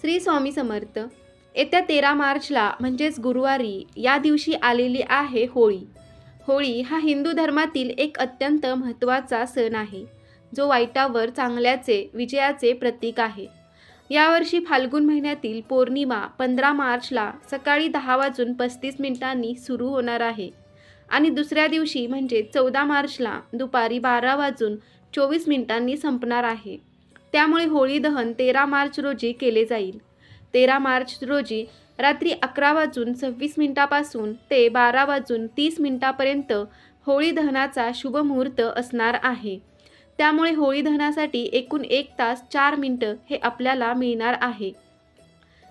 श्री स्वामी समर्थ येत्या तेरा मार्चला म्हणजेच गुरुवारी या दिवशी आलेली आहे होळी. होळी हा हिंदू धर्मातील एक अत्यंत महत्त्वाचा सण आहे जो वाईटावर चांगल्याचे विजयाचे प्रतीक आहे. यावर्षी फाल्गुन महिन्यातील पौर्णिमा पंधरा मार्चला सकाळी दहा वाजून पस्तीस मिनिटांनी सुरू होणार आहे. आणि दुसऱ्या दिवशी म्हणजे चौदा मार्चला दुपारी बारा वाजून चोवीस मिनिटांनी संपणार आहे. त्यामुळे होळी दहन तेरा मार्च रोजी केले जाईल. तेरा मार्च रोजी रात्री अकरा वाजून सव्वीस मिनिटापासून ते बारा वाजून तीस मिनिटापर्यंत होळी दहनाचा शुभ मुहूर्त असणार आहे. त्यामुळे होळी दहनासाठी एकूण एक तास चार मिनटं हे आपल्याला मिळणार आहे.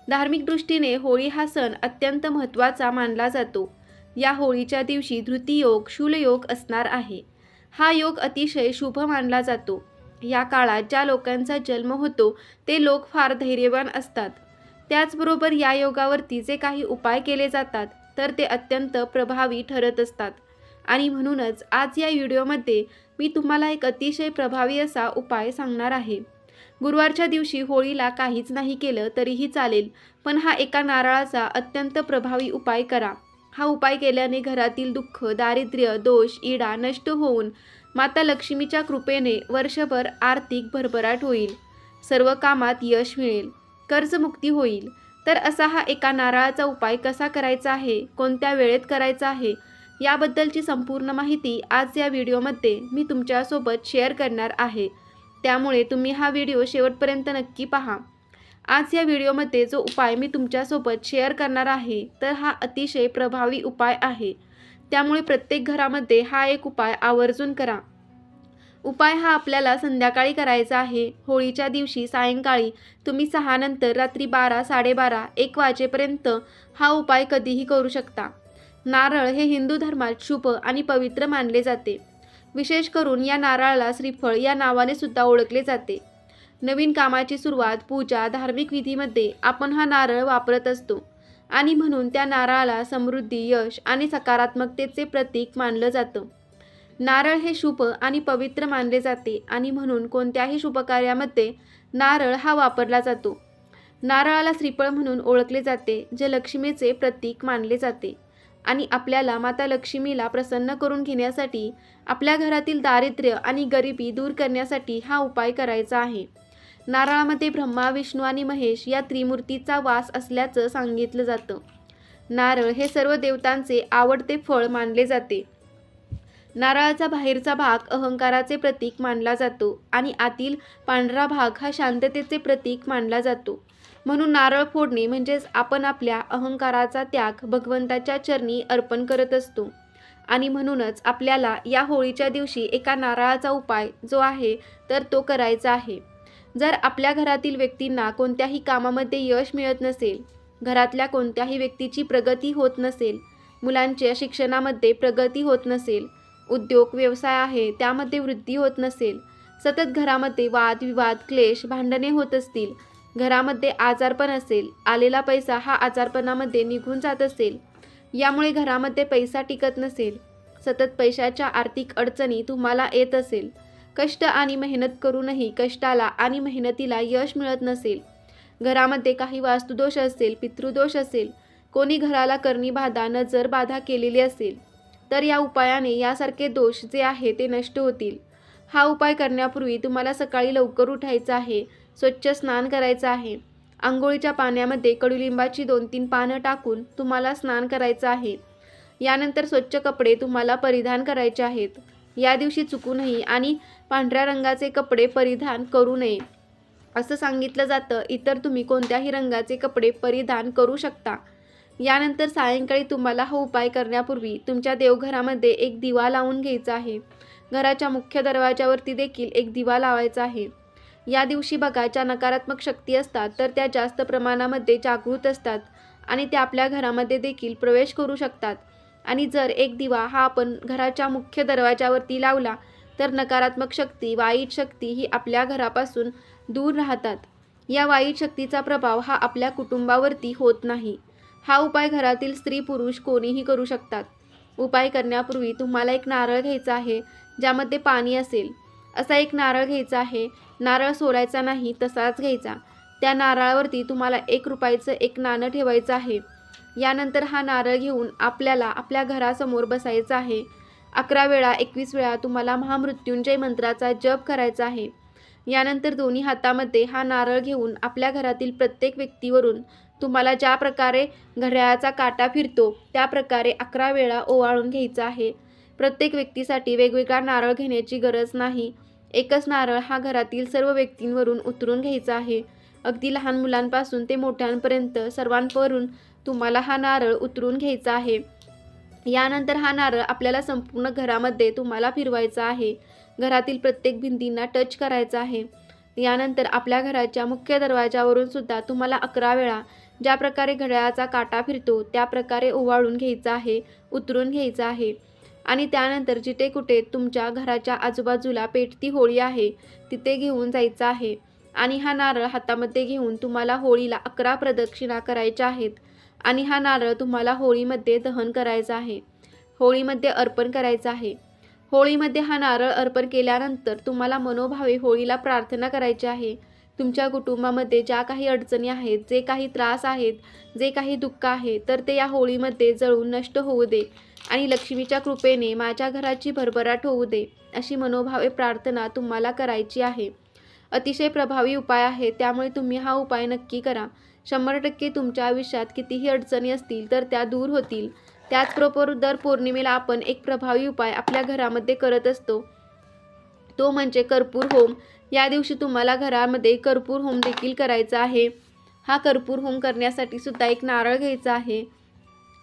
धार्मिक दृष्टीने होळी हा सण अत्यंत महत्त्वाचा मानला जातो. या होळीच्या दिवशी धृतीयोग शूलयोग असणार आहे. हा योग अतिशय शुभ मानला जातो. या काळात ज्या लोकांचा जन्म होतो ते लोक फार धैर्यवान असतात. त्याचबरोबर या योगावरती जे काही उपाय केले जातात तर ते अत्यंत प्रभावी ठरत असतात. आणि म्हणूनच आज या व्हिडिओमध्ये मी तुम्हाला एक अतिशय प्रभावी असा उपाय सांगणार आहे. गुरुवारच्या दिवशी होळीला काहीच नाही केलं तरीही चालेल पण हा एका नारळाचा अत्यंत प्रभावी उपाय करा. हा उपाय केल्याने घरातील दुःख दारिद्र्य दोष इडा नष्ट होऊन माता लक्ष्मीच्या कृपेने वर्षभर आर्थिक भरभराट होईल. सर्व कामात यश मिळेल. कर्जमुक्ती होईल. तर असा हा एका नारळाचा उपाय कसा करायचा आहे? कोणत्या वेळेत करायचा आहे? याबद्दलची संपूर्ण माहिती आज या व्हिडिओमध्ये मी तुमच्यासोबत शेअर करणार आहे. त्यामुळे तुम्ही हा व्हिडिओ शेवटपर्यंत नक्की पहा. आज या व्हिडिओमध्ये जो उपाय मी तुमच्यासोबत शेअर करणार आहे तर हा अतिशय प्रभावी उपाय आहे. त्यामुळे प्रत्येक घरामध्ये हा एक उपाय आवर्जून करा. उपाय हा आपल्याला संध्याकाळी करायचा आहे. होळीच्या दिवशी सायंकाळी तुम्ही सहानंतर रात्री बारा साडेबारा एक वाजेपर्यंत हा उपाय कधीही करू शकता. नारळ हे हिंदू धर्मात शुभ आणि पवित्र मानले जाते. विशेष करून या नारळाला श्रीफळ या नावाने सुद्धा ओळखले जाते. नवीन कामाची सुरुवात पूजा धार्मिक विधीमध्ये आपण हा नारळ वापरत असतो. आणि म्हणून त्या नारळाला समृद्धी यश आणि सकारात्मकतेचे प्रतीक मानलं जातं. नारळ हे शुभ आणि पवित्र मानले जाते आणि म्हणून कोणत्याही शुभकार्यामध्ये नारळ हा वापरला जातो. नारळाला श्रीफळ म्हणून ओळखले जाते जे लक्ष्मीचे प्रतीक मानले जाते आणि आपल्याला माता लक्ष्मीला प्रसन्न करून घेण्यासाठी आपल्या घरातील दारिद्र्य आणि गरिबी दूर करण्यासाठी हा उपाय करायचा आहे. नारळामध्ये ब्रह्मा विष्णू आणि महेश या त्रिमूर्तीचा वास असल्याचं सांगितलं जातं. नारळ हे सर्व देवतांचे आवडते फळ मानले जाते. नारळाचा बाहेरचा भाग अहंकाराचे प्रतीक मानला जातो आणि आतील पांढरा भाग हा शांततेचे प्रतीक मानला जातो. म्हणून नारळ फोडणे म्हणजेच आपण आपल्या अहंकाराचा त्याग भगवंताच्या चरणी अर्पण करत असतो. आणि म्हणूनच आपल्याला या होळीच्या दिवशी एका नारळाचा उपाय जो आहे तर तो करायचा आहे. जर आपल्या घरातील व्यक्तींना कोणत्याही कामामध्ये यश मिळत नसेल घरातल्या कोणत्याही व्यक्तीची प्रगती होत नसेल मुलांच्या शिक्षणामध्ये प्रगती होत नसेल उद्योग व्यवसाय आहे त्यामध्ये वृद्धी होत नसेल सतत घरामध्ये वादविवाद क्लेश भांडणे होत असतील घरामध्ये आजारपण असेल आलेला पैसा हा आजारपणामध्ये निघून जात असेल यामुळे घरामध्ये पैसा टिकत नसेल सतत पैशाच्या आर्थिक अडचणी तुम्हाला येत असेल कष्ट आणि मेहनत करूनही कष्टाला आणि मेहनतीला यश मिळत नसेल. घरामध्ये काही वास्तुदोष असेल पितृदोष असेल कोणी घराला करणी बाधा नजर बाधा केलेली असेल तर या उपायाने यासारखे दोष जे आहे ते नष्ट होतील. हा उपाय करण्यापूर्वी तुम्हाला सकाळी लवकर उठायचं आहे स्वच्छ स्नान करायचं आहे. आंघोळीच्या पाण्यामध्ये कडुलिंबाची दोन तीन पानं टाकून तुम्हाला स्नान करायचं आहे. यानंतर स्वच्छ कपडे तुम्हाला परिधान करायचे आहेत. या दिवशी चुकू नये आणि पांढऱ्या रंगाचे कपडे परिधान करू नये. असं सांगितलं जातं. इतर तुम्ही कोणत्याही रंगाचे कपडे परिधान करू शकता. यानंतर सायंकाळी तुम्हाला हा उपाय करण्यापूर्वी तुमच्या देवघरामध्ये एक दिवा लावून घ्यायचा आहे. घराच्या मुख्य दरवाजावरती देखील एक दिवा लावायचा आहे. या दिवशी बघा ज्या नकारात्मक शक्ती असतात तर त्या जास्त प्रमाणामध्ये जागृत असतात आणि त्या आपल्या घरामध्ये देखील प्रवेश करू शकतात. आणि जर एक दिवा हा आपण घराच्या मुख्य दरवाजावरती लावला तर नकारात्मक शक्ती वाईट शक्ती ही आपल्या घरापासून दूर राहतात. या वाईट शक्तीचा प्रभाव हा आपल्या कुटुंबावरती होत नाही. हा उपाय घरातील स्त्री पुरुष कोणीही करू शकतात. उपाय करण्यापूर्वी तुम्हाला एक नारळ घ्यायचा आहे ज्यामध्ये पाणी असेल. असा एक नारळ घ्यायचा आहे नारळ सोलायचा नाही तसाच घ्यायचा. त्या नारळावरती तुम्हाला एक रुपयाचं एक नाणं ठेवायचं आहे. यानंतर हा नारळ घेऊन आपल्याला आपल्या घरासमोर बसायचं आहे. अकरा वेळा एकवीस वेळा तुम्हाला महामृत्युंजय मंत्राचा जप करायचा आहे. यानंतर दोन्ही हातामध्ये हा नारळ घेऊन आपल्या घरातील प्रत्येक व्यक्तीवरून तुम्हाला ज्या प्रकारे घड्याळाचा काटा फिरतो त्या प्रकारे अकरा वेळा ओवाळून घ्यायचा आहे. प्रत्येक व्यक्तीसाठी वेगवेगळा नारळ घेण्याची गरज नाही. एकच नारळ हा घरातील सर्व व्यक्तींवरून उतरून घ्यायचा आहे. अगदी लहान मुलांपासून ते मोठ्यांपर्यंत सर्वांवरून तुम्हाला हा नारळ उतरून घ्यायचा आहे. यानंतर हा नारळ आपल्याला संपूर्ण घरामध्ये तुम्हाला फिरवायचा आहे. घरातील प्रत्येक भिंतींना टच करायचा आहे. यानंतर आपल्या घराच्या मुख्य दरवाजावरून सुद्धा तुम्हाला अकरा वेळा ज्या प्रकारे घड्याळाचा काटा फिरतो त्या प्रकारे ओवाळून घ्यायचा आहे उतरून घ्यायचा आहे. आणि त्यानंतर जिथे कुठे तुमच्या घराच्या आजूबाजूला पेटती होळी आहे तिथे घेऊन जायचं आहे. आणि हा नारळ हातामध्ये घेऊन तुम्हाला होळीला अकरा प्रदक्षिणा करायच्या आहेत. आणि हा नारळ तुम्हाला होळीमध्ये दहन करायचा आहे. होळीमध्ये अर्पण करायचा आहे. होळीमध्ये हा नारळ अर्पण केल्यानंतर तुम्हाला मनोभावे होळीला प्रार्थना करायची आहे. तुमच्या कुटुंबामध्ये ज्या काही अडचणी आहेत जे काही त्रास आहेत जे काही दुःख आहे तर ते या होळीमध्ये जळून नष्ट होऊ दे आणि लक्ष्मीच्या कृपेने माझ्या घराची भरभराट होऊ दे अशी मनोभावे प्रार्थना तुम्हाला करायची आहे. अतिशय प्रभावी उपाय आहे त्यामुळे तुम्ही हा उपाय नक्की करा. शंभर टक्के तुमच्या आयुष्यात कितीही अडचणी असतील तर त्या दूर होतील. त्याचबरोबर दर पौर्णिमेला आपण एक प्रभावी उपाय आपल्या घरामध्ये करत असतो. तो म्हणजे कर्पूर होम. या दिवशी तुम्हाला घरामध्ये कर्पूर होम देखील करायचा आहे. हा कर्पूर होम करण्यासाठी सुद्धा एक नारळ घ्यायचा आहे.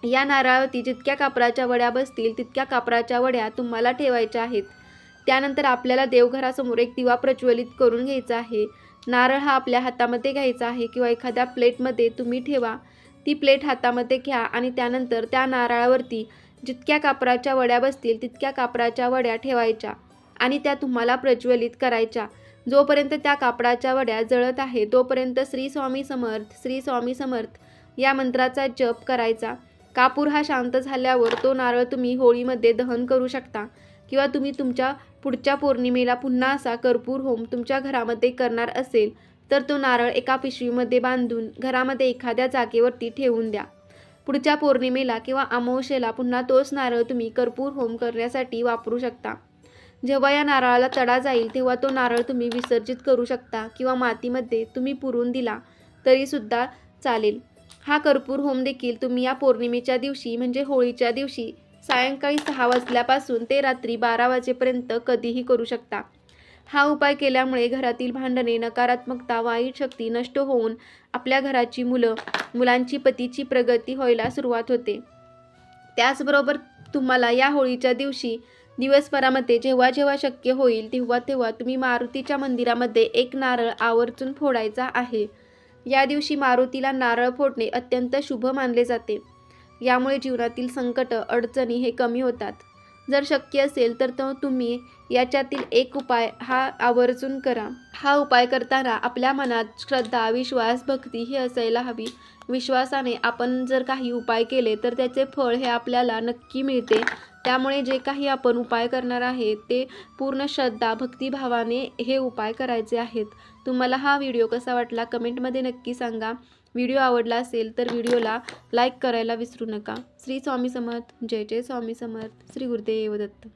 या नारळावरती जितक्या कापराच्या वड्या बसतील तितक्या कापराच्या वड्या तुम्हाला ठेवायच्या आहेत. त्यानंतर आपल्याला देवघरासमोर एक दिवा प्रज्वलित करून घ्यायचा आहे. नारळ हा आपल्या हातामध्ये घ्यायचा आहे किंवा एखाद्या प्लेटमध्ये तुम्ही ठेवा. ती प्लेट हातामध्ये घ्या आणि त्यानंतर त्या नारळावरती जितक्या कापराच्या वड्या बसतील तितक्या कापराच्या वड्या ठेवायच्या आणि त्या तुम्हाला प्रज्वलित करायच्या. जोपर्यंत त्या कापडाच्या वड्या जळत आहे तोपर्यंत श्री स्वामी समर्थ श्री स्वामी समर्थ या मंत्राचा जप करायचा. कापूर हा शांत झाल्यावर तो नारळ तुम्ही होळीमध्ये दहन करू शकता किंवा तुम्ही तुमच्या पुढच्या पौर्णिमेला पुन्हा असा कर्पूर होम तुमच्या घरामध्ये करणार असेल तर तो नारळ एका पिशवीमध्ये बांधून घरामध्ये एखाद्या जागेवरती ठेवून द्या. पुढच्या पौर्णिमेला किंवा अमावस्येला पुन्हा तोच नारळ तुम्ही कर्पूर होम करण्यासाठी वापरू शकता. जेव्हा या नारळाला तडा जाईल तेव्हा तो नारळ तुम्ही विसर्जित करू शकता किंवा मातीमध्ये तुम्ही पुरून दिला तरीसुद्धा चालेल. हा कर्पूर होम देखील तुम्ही या पौर्णिमेच्या दिवशी म्हणजे होळीच्या दिवशी सायंकाळी सहा वाजल्यापासून ते रात्री बारा वाजेपर्यंत कधीही करू शकता. हा उपाय केल्यामुळे घरातील भांडणे नकारात्मकता वाईट शक्ती नष्ट होऊन आपल्या घराची मुलं मुलांची पतीची प्रगती व्हायला सुरुवात होते. त्याचबरोबर तुम्हाला या होळीच्या दिवशी दिवसभरामध्ये जेव्हा जेव्हा शक्य होईल तेव्हा तेव्हा तुम्ही मारुतीच्या मंदिरामध्ये एक नारळ आवर्जून फोडायचा आहे. या दिवशी मारुतीला नारळ फोडणे अत्यंत शुभ मानले जाते. यामुळे जीवनातील संकट अडचणी हे कमी होतात. जर शक्य असेल तर तो तुम्ही याच्यातील एक उपाय हा आवर्जून करा. हा उपाय करताना आपल्या मनात श्रद्धा विश्वास भक्ती ही असायला हवी. विश्वासाने आपण जर काही उपाय केले तर त्याचे फळ हे आपल्याला नक्की मिळते. त्यामुळे जे काही आपण उपाय करणार आहे ते पूर्ण श्रद्धा भक्तिभावाने हे उपाय करायचे आहेत. तुम्हाला हा व्हिडिओ कसा वाटला कमेंटमध्ये नक्की सांगा. व्हिडिओ आवडला असेल तर व्हिडिओला लाईक करायला विसरू नका. श्री स्वामी समर्थ. जय जय स्वामी समर्थ. श्री गुरुदेव दत्त.